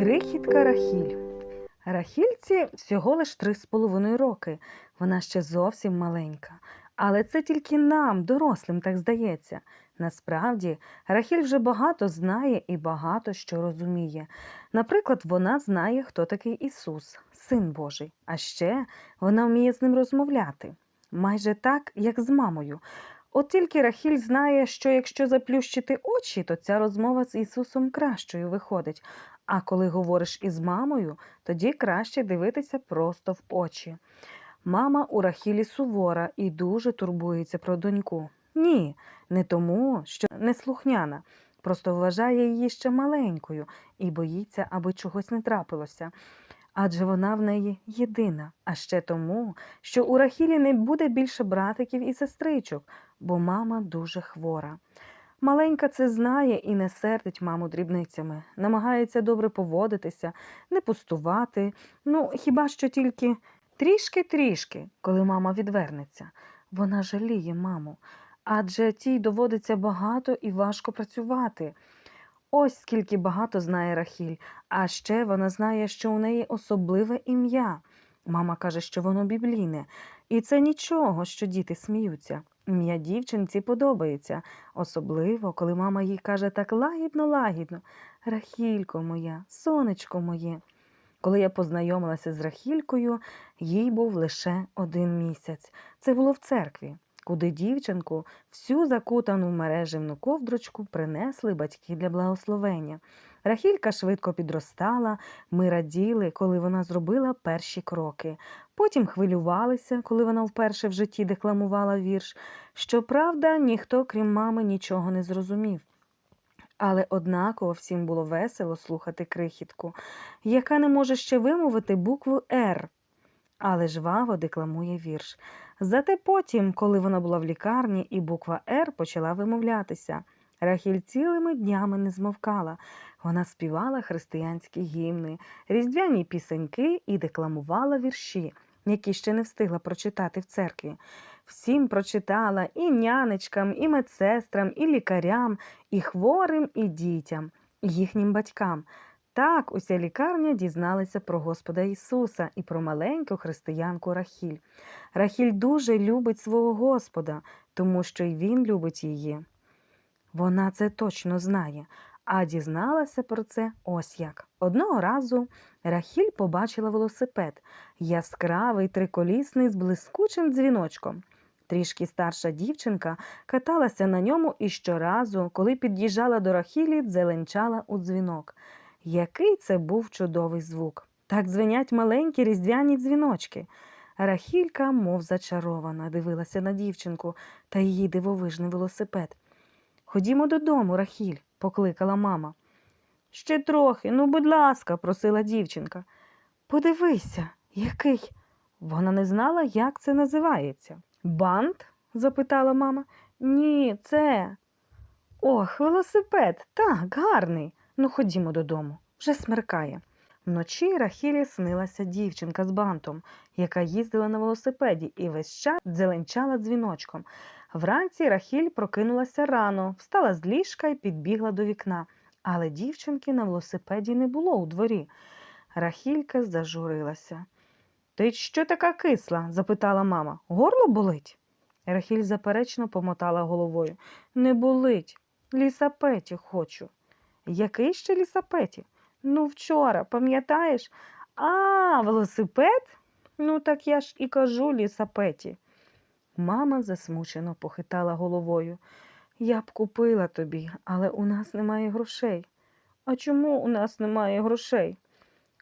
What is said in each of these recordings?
Крихітка Рахіль. Рахільці всього лиш три з половиною роки. Вона ще зовсім маленька. Але це тільки нам, дорослим, так здається. Насправді, Рахіль вже багато знає і багато що розуміє. Наприклад, вона знає, хто такий Ісус, Син Божий. А ще вона вміє з ним розмовляти. Майже так, як з мамою. От тільки Рахіль знає, що якщо заплющити очі, то ця розмова з Ісусом кращою виходить. А коли говориш із мамою, тоді краще дивитися просто в очі. Мама у Рахілі сувора і дуже турбується про доньку. Ні, не тому, що неслухняна, просто вважає її ще маленькою і боїться, аби чогось не трапилося. Адже вона в неї єдина, а ще тому, що у Рахілі не буде більше братиків і сестричок, бо мама дуже хвора. Маленька це знає і не сердить маму дрібницями, намагається добре поводитися, не пустувати, ну хіба що тільки трішки-трішки, коли мама відвернеться. Вона жаліє маму, адже тій доводиться багато і важко працювати. Ось скільки багато знає Рахіль, а ще вона знає, що у неї особливе ім'я. Мама каже, що воно біблійне, і це нічого, що діти сміються. Ім'я дівчинці подобається, особливо, коли мама їй каже так лагідно-лагідно Рахілько моя, сонечко моє. Коли я познайомилася з Рахількою, їй був лише один місяць. Це було в церкві, куди дівчинку, всю закутану в мереживну ковдрочку, принесли батьки для благословення. Рахілька швидко підростала, ми раділи, коли вона зробила перші кроки. Потім хвилювалися, коли вона вперше в житті декламувала вірш. Щоправда, ніхто, крім мами, нічого не зрозумів. Але однаково всім було весело слухати крихітку, яка не може ще вимовити букву Р, але жваво декламує вірш. Зате потім, коли вона була в лікарні, і буква Р почала вимовлятися. Рахіль цілими днями не змовкала. Вона співала християнські гімни, різдвяні пісеньки і декламувала вірші, які ще не встигла прочитати в церкві. Всім прочитала і нянечкам, і медсестрам, і лікарям, і хворим, і дітям, і їхнім батькам. Так уся лікарня дізналася про Господа Ісуса і про маленьку християнку Рахіль. Рахіль дуже любить свого Господа, тому що й він любить її. Вона це точно знає, а дізналася про це ось як. Одного разу Рахіль побачила велосипед, яскравий триколісний з блискучим дзвіночком. Трішки старша дівчинка каталася на ньому і щоразу, коли під'їжджала до Рахілі, дзеленчала у дзвінок. Який це був чудовий звук! Так дзвенять маленькі різдвяні дзвіночки. Рахілька, мов зачарована, дивилася на дівчинку та її дивовижний велосипед. Ходімо додому, Рахіль, покликала мама. Ще трохи, ну, будь ласка, просила дівчинка. Подивися, який. Вона не знала, як це називається. Бант? запитала мама. Ні, це. Ох, велосипед, так, гарний. Ну, ходімо додому, вже смеркає. Вночі Рахілі снилася дівчинка з бантом, яка їздила на велосипеді і весь час дзеленчала дзвіночком. Вранці Рахіль прокинулася рано, встала з ліжка і підбігла до вікна. Але дівчинки на велосипеді не було у дворі. Рахілька зажурилася. Ти що така кисла? запитала мама. Горло болить? Рахіль заперечно помотала головою. Не болить. Лісапеті хочу. Який ще лісапеті? Ну, вчора, пам'ятаєш? А, велосипед? Ну, так я ж і кажу лісапеті. Мама засмучено похитала головою. Я б купила тобі, але у нас немає грошей. А чому у нас немає грошей?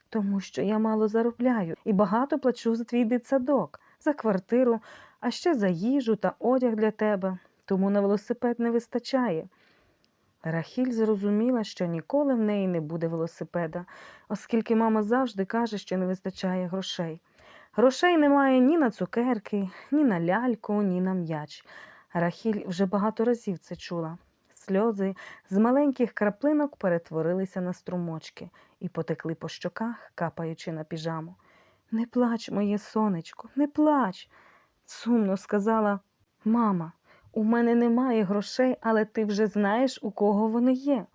Тому що я мало заробляю і багато плачу за твій дитсадок, за квартиру, а ще за їжу та одяг для тебе, тому на велосипед не вистачає. Рахіль зрозуміла, що ніколи в неї не буде велосипеда, оскільки мама завжди каже, що не вистачає грошей. Грошей немає ні на цукерки, ні на ляльку, ні на м'яч. Рахіль вже багато разів це чула. Сльози з маленьких краплинок перетворилися на струмочки і потекли по щоках, капаючи на піжаму. Не плач, моє сонечко, не плач, сумно сказала мама. У мене немає грошей, але ти вже знаєш, у кого вони є.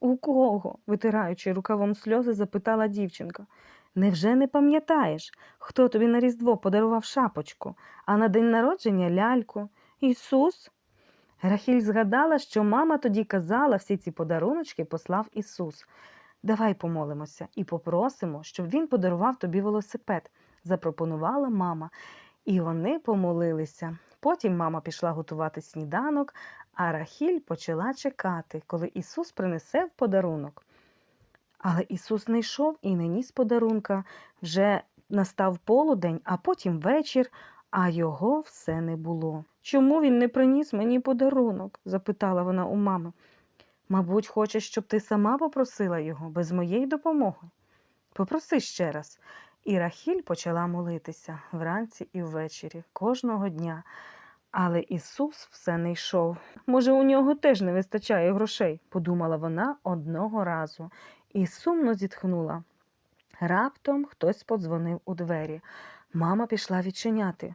У кого? витираючи рукавом сльози, запитала дівчинка. Невже не пам'ятаєш, хто тобі на Різдво подарував шапочку, а на день народження ляльку? Ісус? Рахіль згадала, що мама тоді казала, всі ці подаруночки послав Ісус. Давай помолимося і попросимо, щоб він подарував тобі велосипед, запропонувала мама. І вони помолилися. Потім мама пішла готувати сніданок, а Рахіль почала чекати, коли Ісус принесе в подарунок. Але Ісус не йшов і не ніс подарунка. Вже настав полудень, а потім вечір, а його все не було. Чому він не приніс мені подарунок? запитала вона у мами. Мабуть, хоче, щоб ти сама попросила його без моєї допомоги. Попроси ще раз. І Рахіль почала молитися вранці і ввечері, кожного дня. Але Ісус все не йшов. Може, у нього теж не вистачає грошей, подумала вона одного разу і сумно зітхнула. Раптом хтось подзвонив у двері. Мама пішла відчиняти.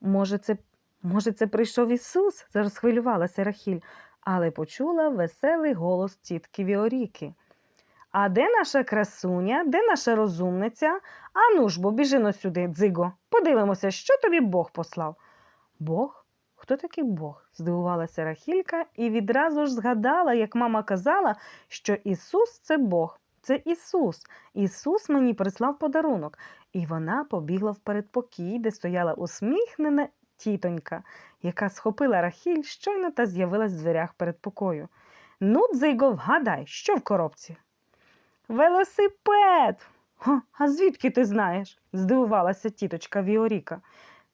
Може, це, може, це прийшов Ісус? розхвилювалася Рахіль, але почула веселий голос тітки Віоріки. А де наша красуня, де наша розумниця? Ану ж бо біжи но сюди, дзиго. Подивимося, що тобі Бог послав. Бог? Хто такий Бог? здивувалася Рахілька і відразу ж згадала, як мама казала, що Ісус це Бог. Це Ісус. Ісус мені прислав подарунок. І вона побігла в передпокій, де стояла усміхнена тітонька, яка схопила Рахіль щойно та з'явилась в дверях передпокою. Ну, дзиго, вгадай, що в коробці? Велосипед. А звідки ти знаєш? здивувалася тіточка Віоріка.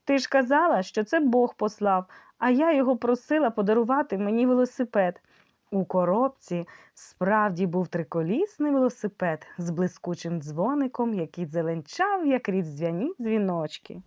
Ти ж казала, що це Бог послав, а я його просила подарувати мені велосипед. У коробці справді був триколісний велосипед з блискучим дзвоником, який зеленчав, як різдвяні дзвіночки.